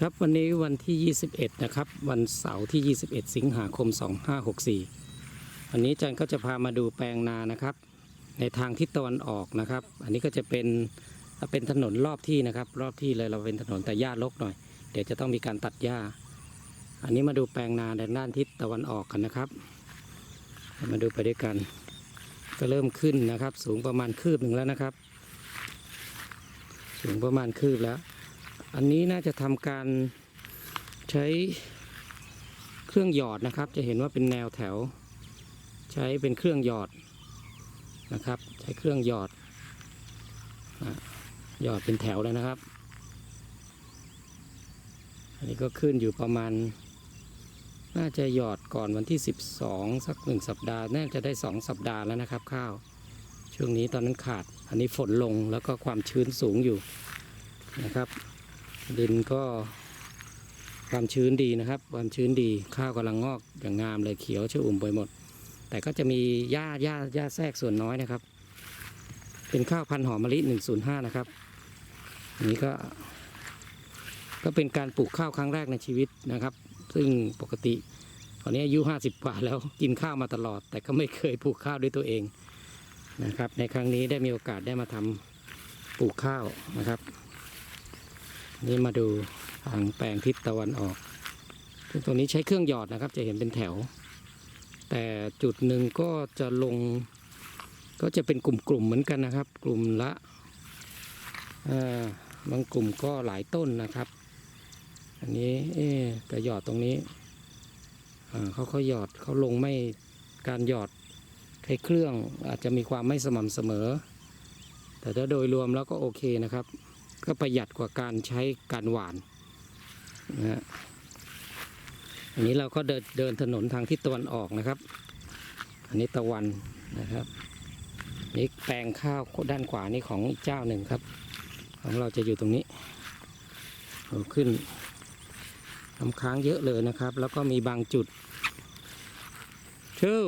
ครับวันนี้วันที่ 21 นะครับ วันเสาร์ที่ 21 สิงหาคม 2564 วันนี้อาจันก็จะพามาดูแปลงนานะครับ ในทางทิศตะวันออกนะครับ อันนี้ก็จะเป็นเป็นถนนรอบที่นะครับ รอบที่เลยเราเป็นถนนแต่หญ้ารกหน่อย เดี๋ยวจะต้องมีการตัดหญ้า อันนี้มาดูแปลงนาในด้านทิศตะวันออกกันนะครับ มาดูไปด้วยกัน ก็เริ่มขึ้นนะครับ สูงประมาณคืบหนึ่งแล้วนะครับ สูงประมาณคืบแล้ว อันนี้น่าจะทำการใช้เครื่องหยอดนะครับ จะเห็นว่าเป็นแนวแถว ใช้เป็นเครื่องหยอดนะครับ ใช้เครื่องหยอดหยอดเป็นแถวแล้วนะครับ อันนี้ก็ขึ้นอยู่ประมาณ น่าจะหยอดก่อนวันที่ 12 สักหนึ่งสัปดาห์ น่าจะได้ 2 สัปดาห์แล้วนะครับ ข้าว ช่วงนี้ตอนนั้นขาด อันนี้ฝนลงแล้วก็ความชื้นสูงอยู่นะครับ ดินก็ความชื้นดีนะครับ ความชื้นดีข้าวกำลังงอกอย่างงามเลยเขียวชอุ่มไปหมด แต่ก็จะมีหญ้าหญ้าหญ้าแทรกส่วนน้อยนะครับ เป็นข้าวพันธุ์หอมมะลิ105 นะครับอันนี้ก็ ก็เป็นการปลูกข้าวครั้งแรกในชีวิตนะครับ ซึ่งปกติตอนนี้อายุ 50 กว่าแล้วกินข้าวมาตลอด แต่ก็ไม่เคยปลูกข้าวด้วยตัวเองนะครับ ในครั้งนี้ได้มีโอกาสได้มาทำปลูกข้าวนะครับ นี่มาดูทางแปลงทิศตะวันออกซึ่งตรงนี้ใช้เครื่องหยอดนะครับ จะเห็นเป็นแถว แต่จุดหนึ่งก็จะลง ก็จะเป็นกลุ่มๆเหมือนกันนะครับ กลุ่มละบางกลุ่มก็หลายต้นนะครับ อันนี้เอ๊แต่หยอดตรงนี้เขาเขาหยอดเขาลงไม่การหยอดใช้เครื่องอาจจะมีความไม่สม่ำเสมอ แต่ถ้าโดยรวมแล้วก็โอเคนะครับ ก็ประหยัดกว่าการใช้การหวานนะฮะอันนี้เราก็เดินเดินถนนทางทิศตะวันออกนะครับ อันนี้ตะวันนะครับนี่แปลงข้าวด้านขวานี่ของอีกเจ้าหนึ่งครับ ของเราจะอยู่ตรงนี้เราขึ้นน้ำค้างเยอะเลยนะครับ แล้วก็มีบางจุดชื่อ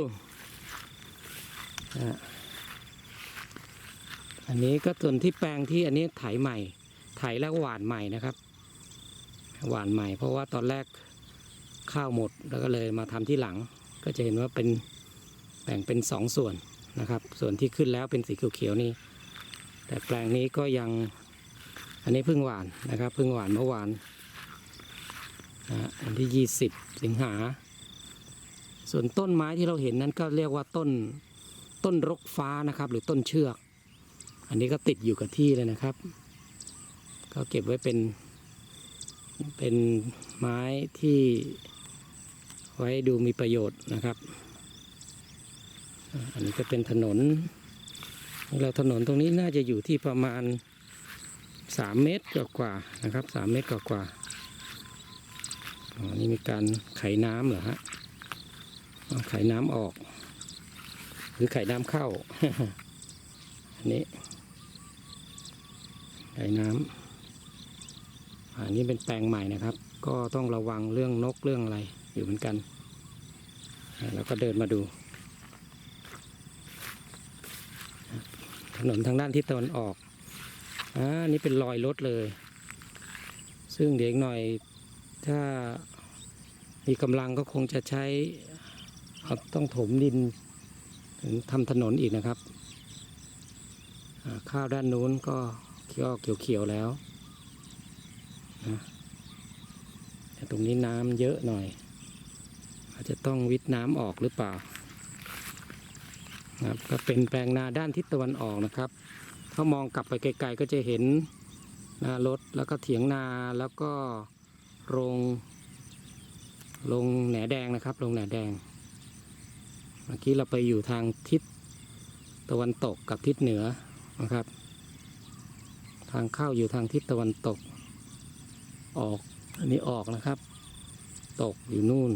อันนี้ก็ส่วนที่แปลงที่อันนี้ไถใหม่ ไถแล้วหวานใหม่นะครับ หวานใหม่ เพราะว่าตอนแรกข้าวหมดแล้วก็เลยมาทำที่หลัง ก็จะเห็นว่าเป็นแบ่งเป็นสองส่วนนะครับ ส่วนที่ขึ้นแล้วเป็นสีเขียวๆนี่ แต่แปลงนี้ก็ยังอันนี้เพิ่งหวานนะครับเพิ่งหวานเมื่อวานนะอันที่ 20 สิงหา ส่วนต้นไม้ที่เราเห็นนั้นก็เรียกว่าต้นต้นรกฟ้านะครับ หรือต้นเชือก อันนี้ก็ติดอยู่กับที่เลยนะครับ ก็เก็บไว้เป็น เป็นไม้ที่ไว้ดูมีประโยชน์นะครับ อันนี้ก็เป็นถนนเราถนนตรงนี้น่าจะอยู่ที่ประมาณ 3 เมตรกว่านะครับ 3 เมตรกว่าอ๋อนี่มีการไขน้ำเหรอฮะไขน้ำออก หรือไขน้ำเข้า อันนี้ไขน้ำ อันนี้เป็นแปลงใหม่นะครับ ก็ต้องระวังเรื่องนกเรื่องอะไรอยู่เหมือนกัน แล้วก็เดินมาดู ถนนทางด้านทิศตะวันออกอ่านี่เป็นรอยรถเลย ซึ่งเดี๋ยวอีกหน่อยถ้ามีกำลังก็คงจะใช้ต้องถมดินถึงทำถนนอีกนะครับ ข้าวด้านนู้นก็เขียวเขียวแล้ว นะแต่ตรงนี้น้ำเยอะหน่อย อาจจะต้องวิทน้ำออกหรือเปล่านะครับก็เป็นแปลงนาด้านทิศตะวันออกนะครับ ถ้ามองกลับไปไกลๆก็จะเห็นนารถแล้วก็เถียงนาแล้วก็โรงโรงแหนแดงนะครับโรงแหนแดง เมื่อกี้เราไปอยู่ทางทิศตะวันตกกับทิศเหนือนะครับ ทางเข้าอยู่ทางทิศตะวันตก ออก อันนี้ออกนะครับ ตกอยู่นู่น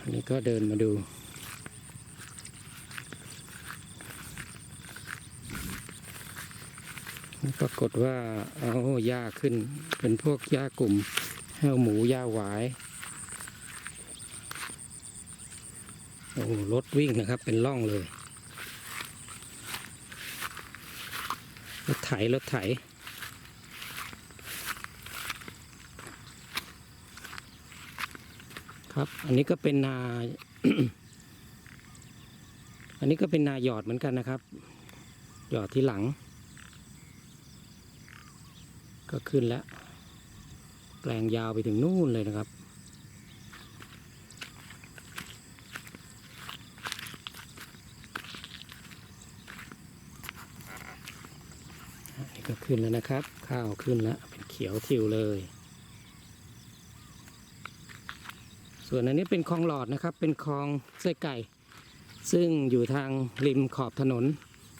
อันนี้ก็เดินมาดู ปรากฏว่าเอาหญ้าขึ้น เป็นพวกหญ้ากลุ่มแห้วหมูหญ้าหวายโอ้รถวิ่งนะครับ เป็นล่องเลย รถไถ รถไถ ครับ อันนี้ก็เป็นนา อันนี้ก็เป็นนาหยอดเหมือนกันนะครับ หยอดที่หลัง ก็ขึ้นแล้ว แปลงยาวไปถึงนู่นเลยนะครับนี่ก็ขึ้นแล้วนะครับ ข้าวขึ้นแล้วเป็นเขียวทิวเลย ส่วนอันนี้เป็นคลองหลอดนะครับ เป็นคลองไส้ไก่ ซึ่งอยู่ทางริมขอบถนน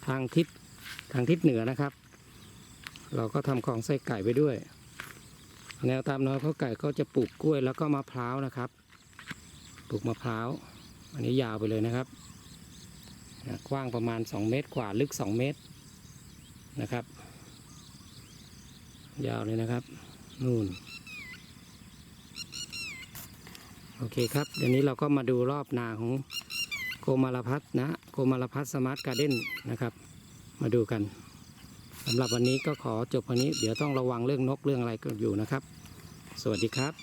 ทางทิศทางทิศเหนือนะครับ เราก็ทำคลองไส้ไก่ไปด้วย แนวตามน้อยเขาไก่ก็จะปลูกกล้วยแล้วก็มะพร้าวนะครับปลูกมะพร้าว อันนี้ยาวไปเลยนะครับ กว้างประมาณ 2 เมตรกว่าลึก 2 เมตรนะครับ ยาวเลยนะครับ นู่น โอเคครับ เดี๋ยวนี้เราก็มาดูรอบนาของโกมารพัฒนะโกมารพัฒสมาร์ทการ์เด้นนะครับ มาดูกันสำหรับวันนี้ก็ขอจบวันนี้ เดี๋ยวต้องระวังเรื่องนกเรื่องอะไรก็อยู่นะครับ สวัสดีครับ